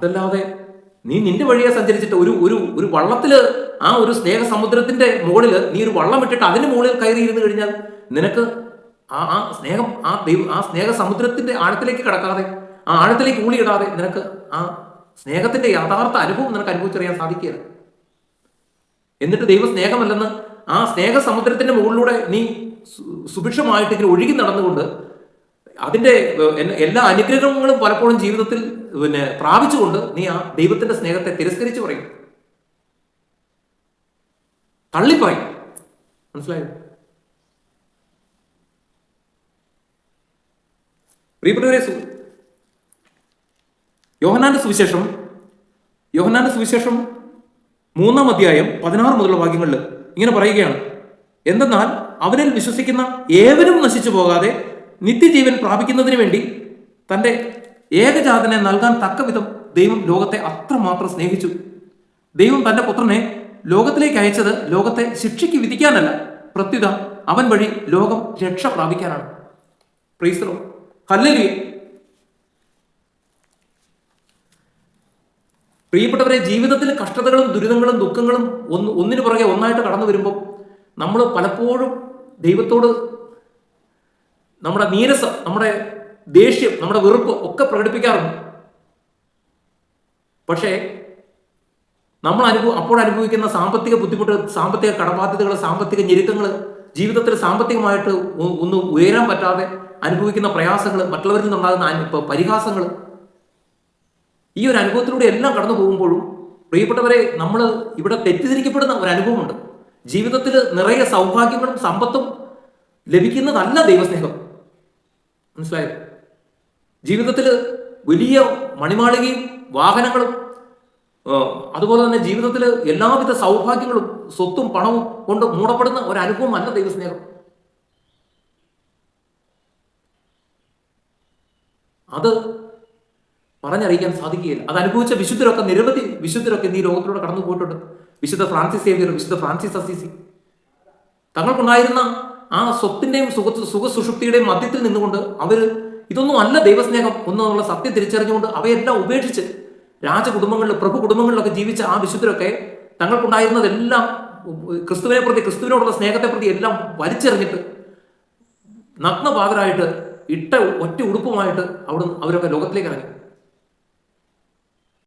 അതല്ലാതെ നീ നിന്റെ വഴിയെ സഞ്ചരിച്ചിട്ട് ഒരു ഒരു ഒരു വള്ളത്തിൽ ആ ഒരു സ്നേഹസമുദ്രത്തിന്റെ മുകളിൽ നീ ഒരു വള്ളം ഇട്ടിട്ട് അതിന് മുകളിൽ കയറി ഇരുന്ന് കഴിഞ്ഞാൽ നിനക്ക് ആ ആ സ്നേഹം ആ ദൈവ ആ സ്നേഹസമുദ്രത്തിന്റെ ആഴത്തിലേക്ക് കടക്കാതെ ആ ആഴത്തിലേക്ക് ഊളിയിടാതെ നിനക്ക് ആ സ്നേഹത്തിന്റെ യഥാർത്ഥ അനുഭവം നിനക്ക് അനുഭവിച്ചറിയാൻ സാധിക്കുകയില്ല. എന്നിട്ട് ദൈവ സ്നേഹമല്ലെന്ന് ആ സ്നേഹസമുദ്രത്തിന്റെ മുകളിലൂടെ നീ സുഭിക്ഷമായിട്ട് ഇങ്ങനെ ഒഴുകി നടന്നുകൊണ്ട് അതിന്റെ എല്ലാ അനുഗ്രഹങ്ങളും പലപ്പോഴും ജീവിതത്തിൽ പിന്നെ പ്രാപിച്ചുകൊണ്ട് നീ ആ ദൈവത്തിന്റെ സ്നേഹത്തെ തിരസ്കരിച്ചു പറയും. തള്ളിപ്പറയും. മനസ്സിലായോ? പ്രിയപ്പെട്ടവരെ യോഹന്നാന്റെ സുവിശേഷം യോഹനാന്റെ സുവിശേഷം മൂന്നാം അധ്യായം പതിനാറ് മുതലുള്ള വാക്യങ്ങളിൽ ഇങ്ങനെ പറയുകയാണ്. എന്തെന്നാൽ അവനിൽ വിശ്വസിക്കുന്ന ഏവരും നശിച്ചു പോകാതെ നിത്യജീവൻ പ്രാപിക്കുന്നതിന് വേണ്ടി തന്റെ ഏകജാതനെ നൽകാൻ തക്ക വിധം ദൈവം ലോകത്തെ അത്രമാത്രം സ്നേഹിച്ചു. ദൈവം തന്റെ പുത്രനെ ലോകത്തിലേക്ക് അയച്ചത് ലോകത്തെ ശിക്ഷയ്ക്ക് വിധിക്കാനല്ല പ്രത്യുത അവൻ വഴി ലോകം രക്ഷ പ്രാപിക്കാനാണ്. പ്രീസ്ത്രോ ഹല്ലേലൂയ. പ്രിയപ്പെട്ടവരെ ജീവിതത്തിൽ കഷ്ടതകളും ദുരിതങ്ങളും ദുഃഖങ്ങളും ഒന്ന് ഒന്നിനു പുറകെ ഒന്നായിട്ട് കടന്നു വരുമ്പോൾ നമ്മൾ പലപ്പോഴും ദൈവത്തോട് നമ്മുടെ നീരസം നമ്മുടെ ദേഷ്യം നമ്മുടെ വെറുപ്പ് ഒക്കെ പ്രകടിപ്പിക്കാറുണ്ട്. പക്ഷേ നമ്മൾ അനുഭവ അപ്പോൾ അനുഭവിക്കുന്ന സാമ്പത്തിക ബുദ്ധിമുട്ട് സാമ്പത്തിക കടബാധ്യതകൾ സാമ്പത്തിക ഞെരുക്കങ്ങൾ ജീവിതത്തിൽ സാമ്പത്തികമായിട്ട് ഒന്ന് ഉയരാൻ പറ്റാതെ അനുഭവിക്കുന്ന പ്രയാസങ്ങൾ മറ്റുള്ളവരിൽ നിന്നുണ്ടാകുന്ന പരിഹാസങ്ങൾ ഈ ഒരു അനുഭവത്തിലൂടെ എല്ലാം കടന്നു പോകുമ്പോഴും പ്രിയപ്പെട്ടവരെ നമ്മൾ ഇവിടെ തെറ്റിദ്ധരിക്കപ്പെടുന്ന ഒരു അനുഭവമുണ്ട്. ജീവിതത്തിൽ നിറയെ സൗഭാഗ്യങ്ങളും സമ്പത്തും ലഭിക്കുന്നതല്ല ദൈവസ്നേഹം. മനസ്സിലായോ? ജീവിതത്തിൽ വലിയ മണിമാളികയും വാഹനങ്ങളും അതുപോലെ തന്നെ ജീവിതത്തിൽ എല്ലാവിധ സൗഭാഗ്യങ്ങളും സ്വത്തും പണവും കൊണ്ട് മൂടപ്പെടുന്ന ഒരു അനുഭവമല്ല ദൈവസ്നേഹം. അത് പറഞ്ഞറിയിക്കാൻ സാധിക്കുകയില്ല. അത് അനുഭവിച്ച വിശുദ്ധരൊക്കെ നിരവധി വിശുദ്ധരൊക്കെ ഈ ലോകത്തിലൂടെ കടന്നു പോയിട്ടുണ്ട് വിശുദ്ധ ഫ്രാൻസിസ് സേവിയർ വിശുദ്ധ ഫ്രാൻസിസ് അസീസി. തങ്ങൾക്കുണ്ടായിരുന്ന ആ സ്വത്തിന്റെയും സുഖ സുഖസുഷുപ്തിയുടെയും മധ്യത്തിൽ നിന്നുകൊണ്ട് അവർ ഇതൊന്നും അല്ല ദൈവസ്നേഹം ഒന്നുള്ള സത്യം തിരിച്ചറിഞ്ഞുകൊണ്ട് അവയെല്ലാം ഉപേക്ഷിച്ച് രാജകുടുംബങ്ങളിൽ പ്രഭു കുടുംബങ്ങളിലൊക്കെ ജീവിച്ച ആ വിശുദ്ധരൊക്കെ തങ്ങൾക്കുണ്ടായിരുന്നതെല്ലാം ക്രിസ്തുവിനെ പ്രതി ക്രിസ്തുവിനോടുള്ള സ്നേഹത്തെ പ്രതി എല്ലാം വലിച്ചെറിഞ്ഞിട്ട് നഗ്നപാകരായിട്ട് ഇട്ട ഒറ്റ ഉടുപ്പുമായിട്ട് അവിടെ അവരൊക്കെ ലോകത്തിലേക്ക് ഇറങ്ങി.